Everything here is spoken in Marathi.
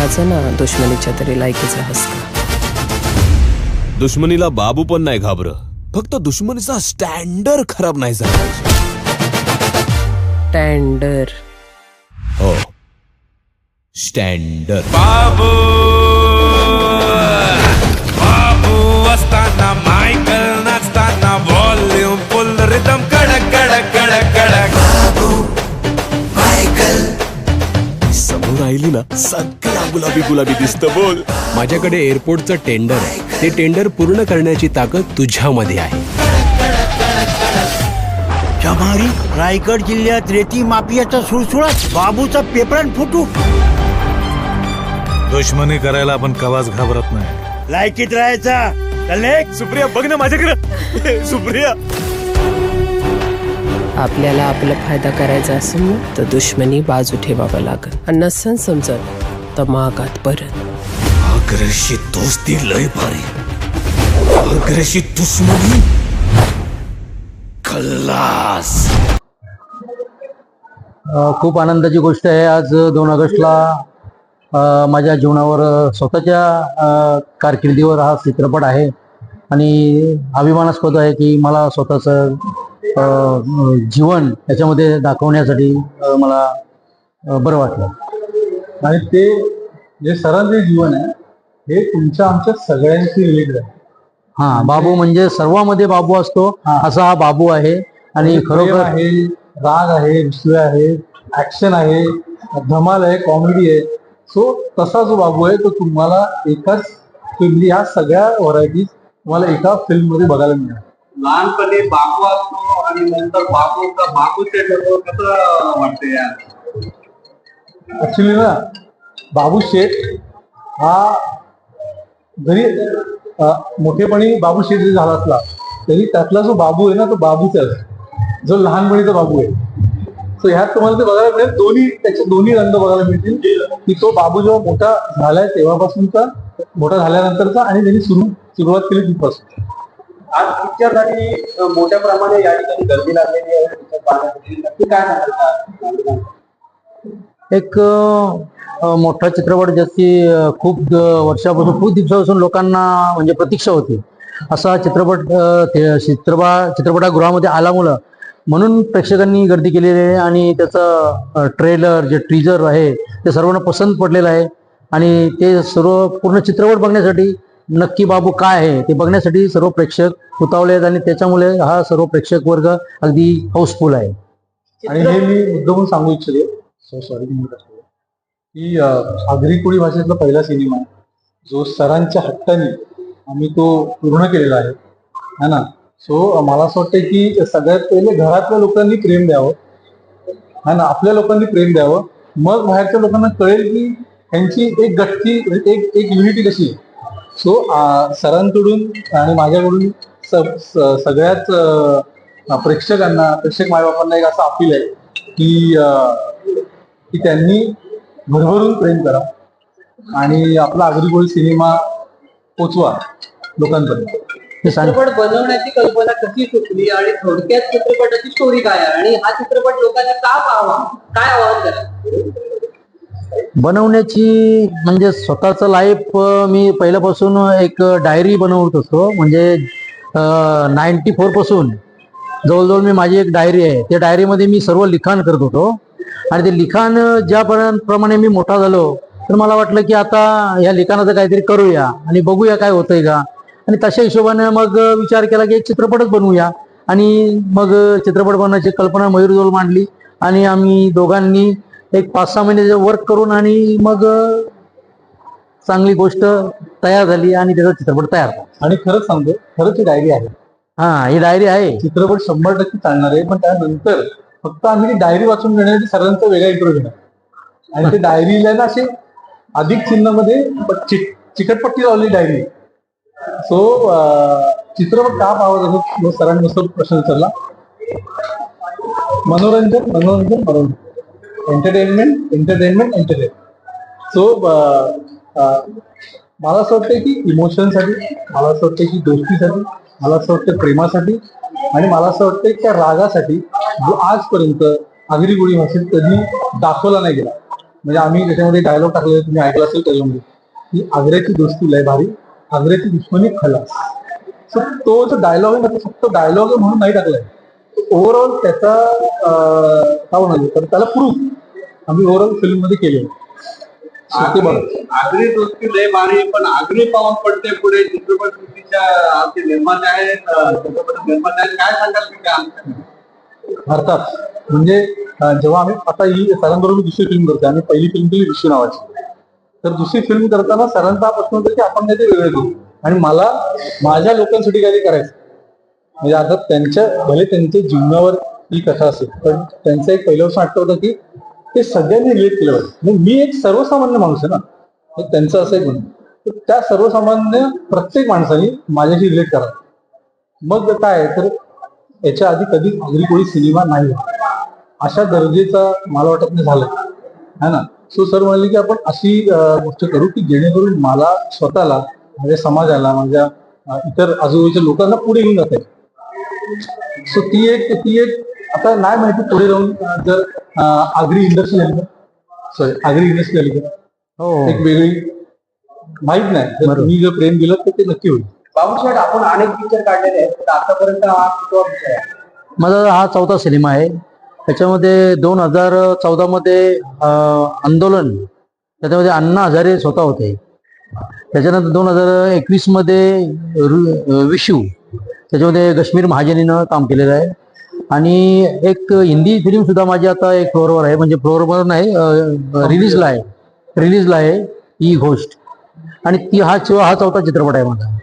वाचायचं ना दुश्मनीच्या तरी लायकीचा हसका दुश्मनीला बाबू पण नाही घाबर फक्त दुश्मनीचा स्टँडर्ड खराब नाही झाला पाहिजे. टँडर हो. स्टँडर्ड बाबू बाबू! राहिली ना सगळा गुलाबी गुलाबी दिसत बोल. माझ्याकडे एअरपोर्टचं टेंडर आहे. ते टेंडर पूर्ण करण्याची ताकद तुझ्यामध्ये आहे. शमारी रायगड जिल्ह्यात रेती माफियाचा सुळसुळाट बाबूचा पेपरान फुटू. दुश्मनी करायला आपण कवाच घाबरत नाही. लायकीत राहायचा. सुप्रिया बघ ना माझ्याकडे. सुप्रिया. आपल्याला आपला फायदा करायचा असेल तर दुश्मनी बाजू ठेवावं लागल. आणि नसन समजत तर मागात परत. आग्रशी दोस्ती लय भारी. आग्रशी दुश्मनी? खल्लास. खूप आनंदाची गोष्ट आहे. आज दोन ऑगस्टला अ, माझ्या जीवनावर स्वतःच्या अ, कारकिर्दीवर हा चित्रपट आहे. आणि अभिमानास्पद आहे की मला स्वतःचं जीवन याच्यामध्ये दाखवण्यासाठी मला बरं वाटलं. आणि ते जे सरळ जे जीवन आहे हे तुमच्या आमच्या सगळ्यांशी रिलेटेड आहे. हा बाबू म्हणजे सर्वांमध्ये बाबू असतो असा हा बाबू आहे. आणि प्रेम खरोखर आहे राग आहे विश्व आहे ऍक्शन आहे धमाल आहे कॉमेडी आहे. सो तसा जो बाबू आहे तो तुम्हाला एकाच फिल्म ह्या सगळ्या व्हरायटीज तुम्हाला एका फिल्ममध्ये बघायला मिळणार. लहानपणी बाबू असतो आणि नंतर बापू बाबू ते ठरतो कसं वाटते यार ऍक्च्युली ना बाबू शेठ हा जरी मोठेपणी बाबू शेठ जरी झाला असला तरी त्यातला जो बाबू आहे ना तो बाबूच जो लहानपणीचा बाबू आहे. सो ह्यात तुम्हाला ते बघायला मिळेल दोन्ही त्याचे दोन्ही रंग बघायला मिळतील की तो बाबू जेव्हा मोठा झालाय तेव्हापासूनचा मोठा झाल्यानंतरचा आणि त्यांनी सुरू सुरुवात केली तिथपासून. आज पिक्चरसाठी मोठ्या प्रमाणे या ठिकाणी गर्दी लागलेली आहे. पाहण्यासाठी नक्की काय सांगाल एक मोठा चित्रपट ज्याची खूप वर्षापासून खूप दिवसापासून लोकांना म्हणजे प्रतीक्षा होती. असा चित्रपट चित्रपा ते चित्रपट चित्रपटगृहामध्ये आल्यामुळं म्हणून प्रेक्षकांनी गर्दी केलेली आहे आणि त्याचं ट्रेलर जे ट्रीजर आहे ते सर्वांना पसंत पडलेलं आहे. आणि ते सर्व पूर्ण चित्रपट बघण्यासाठी नक्की बाबू काय आहे ते बघण्यासाठी सर्व प्रेक्षक उतावले आहेत आणि त्याच्यामुळे हा सर्व प्रेक्षक वर्ग अगदी हाऊसफुल आहे. आणि हे मी मुद्दामून सांगू इच्छितो सो सॉरी की आगरी कोळी भाषेतला पहिला सिनेमा आहे. जो सरांच्या हट्टाने आम्ही तो पूर्ण केलेला आहे. है ना? सो मला असं वाटतं की सगळ्यात पहिले घरातल्या लोकांनी प्रेम द्यावं. है ना? आपल्या लोकांनी प्रेम द्यावं. मग बाहेरच्या लोकांना कळेल की ह्यांची एक गठ्ठी एक एक युनिटी कशी आहे. सो सरांकडून आणि माझ्याकडून सगळ्याच प्रेक्षकांना प्रेक्षक मायबापांना एक असं अपील आहे की की त्यांनी भरभरून प्रेम करा आणि आपला आगरी गोळी सिनेमा पोचवा लोकांपर्यंत. चित्रपट बनवण्याची कल्पना कशी सुचली आणि थोडक्यात चित्रपटाची स्टोरी काय आहे? आणि हा चित्रपट लोकांना का पाहावा? काय आवाहन करा? बनवण्याची म्हणजे स्वतःचं लाईफ मी पहिल्यापासून एक डायरी बनवत असतो म्हणजे नाईन्टी फोरपासून जवळजवळ मी माझी एक डायरी आहे. त्या डायरीमध्ये मी सर्व लिखाण करत होतो. आणि ते लिखाण ज्यापर्यंत प्रमाणे मी मोठा झालो तर मला वाटलं की आता या लिखाणाचं काहीतरी करूया आणि बघूया काय होतंय का. आणि तशा हिशोबाने मग विचार केला की एक चित्रपटच बनवूया. आणि मग चित्रपट बनवण्याची कल्पना मयूरजवळ मांडली. आणि आम्ही दोघांनी एक पाच सहा महिने वर्क करून आणि मग चांगली गोष्ट तयार झाली आणि त्याचा चित्रपट तयार झाला. आणि खरंच सांगतो खरंच ही डायरी आहे. हा ही डायरी आहे. चित्रपट शंभर टक्के चालणार आहे पण त्यानंतर फक्त आम्ही ती डायरी वाचून घेण्यासाठी सरांचा वेगळा इंटरव्ह्यू घेणार. आणि ते डायरीला ना असे अधिक चिन्हामध्ये चिकटपट्टी लावली डायरी सो चित्रपट का पाहावा सरांनी मस्त प्रश्न विचारला. मनोरंजन मनोरंजन मनोरंजन. एंटरटेनमेंट एंटरटेनमेंट एंटरटेनमेंट सो मला असं वाटतं की इमोशनसाठी मला असं वाटतं की दोस्तीसाठी मला असं वाटतं प्रेमासाठी आणि मला असं वाटतं त्या रागासाठी जो आजपर्यंत आगरी गोळी भाषेत कधी दाखवला नाही गेला. म्हणजे आम्ही त्याच्यामध्ये डायलॉग टाकले तुम्ही ऐकला असेल त्याच्यामध्ये की आग्र्याची दोस्ती लय भारी आग्र्याची दुश्मनी खलास. सो तो जो डायलॉग आहे ना तो फक्त डायलॉग म्हणून नाही टाकलाय. ओव्हरऑल त्याचा अं, काय म्हणाले तर त्याला प्रूफ आम्ही ओव्हरऑल फिल्ममध्ये केले आगरी दोस्ती लय भारी पण आगरी पाऊल पडते पुढे चित्रपट सृष्टीच्या आमचे निर्माते आहेत अं, चित्रपट निर्माते आहेत. काय सांगाल तुम्ही? अर्थात म्हणजे जेव्हा आम्ही आता ही सरांबरोबर दुसरी फिल्म करतो आम्ही पहिली फिल्म केली विषू नावाची. तर दुसरी फिल्म करताना सरांचा हा प्रश्न होता की आपण काहीतरी वेगळं करू. आणि मला माझ्या लोकांसाठी काहीतरी करायचं. म्हणजे आता त्यांच्या भले त्यांच्या जीवनावर ही कथा असेल पण त्यांचं एक पहिलं वर्ष नाटक होतं की ते सगळ्यांनी रिलेट केलं पाहिजे. मी एक सर्वसामान्य माणूस आहे ना. त्यांचं असं एक म्हणणं. तर त्या सर्वसामान्य प्रत्येक माणसाने माझ्याशी रिलेट करा मग काय? आहे तर याच्या आधी कधी अगदी कोणी सिनेमा नाही अशा दर्जेचा मला वाटत नाही झालं. है ना? सो सर म्हणाले की आपण अशी गोष्ट करू की जेणेकरून मला स्वतःला माझ्या समाजाला माझ्या इतर आजूबाजूच्या लोकांना पुढे घेऊन जाता येईल. सो ती एक ती एक आता नाही माहिती पुढे जाऊन जर आगरी इंडस्ट्री झाली तर. सॉरी आगरी इंडस्ट्री झाली तर. हो. एक वेगळी माहीत नाही. जर तुम्ही जर प्रेम दिलं तर ते नक्की होईल. बाबूसाहेब आपण अनेक पिक्चर काढलेले आहेत पण आतापर्यंत हा कितवा पिक्चर आहे? माझा हा चौथा सिनेमा आहे. त्याच्यामध्ये दोन हजार चौदा मध्ये अं, आंदोलन त्याच्यामध्ये अण्णा हजारे स्वतः होते. त्याच्यानंतर दोन हजार एकवीसमध्ये रु- अं, विशू त्याच्यामध्ये कश्मीर महाजनीनं काम केलेलं आहे. आणि एक हिंदी फिल्म सुद्धा माझी आता एक फ्लोअरवर आहे. म्हणजे फ्लोअरवर नाही रिलीजला आहे. रिलीजला आहे ई गोष्ट आणि ती हा हा चौथा चित्रपट आहे माझा.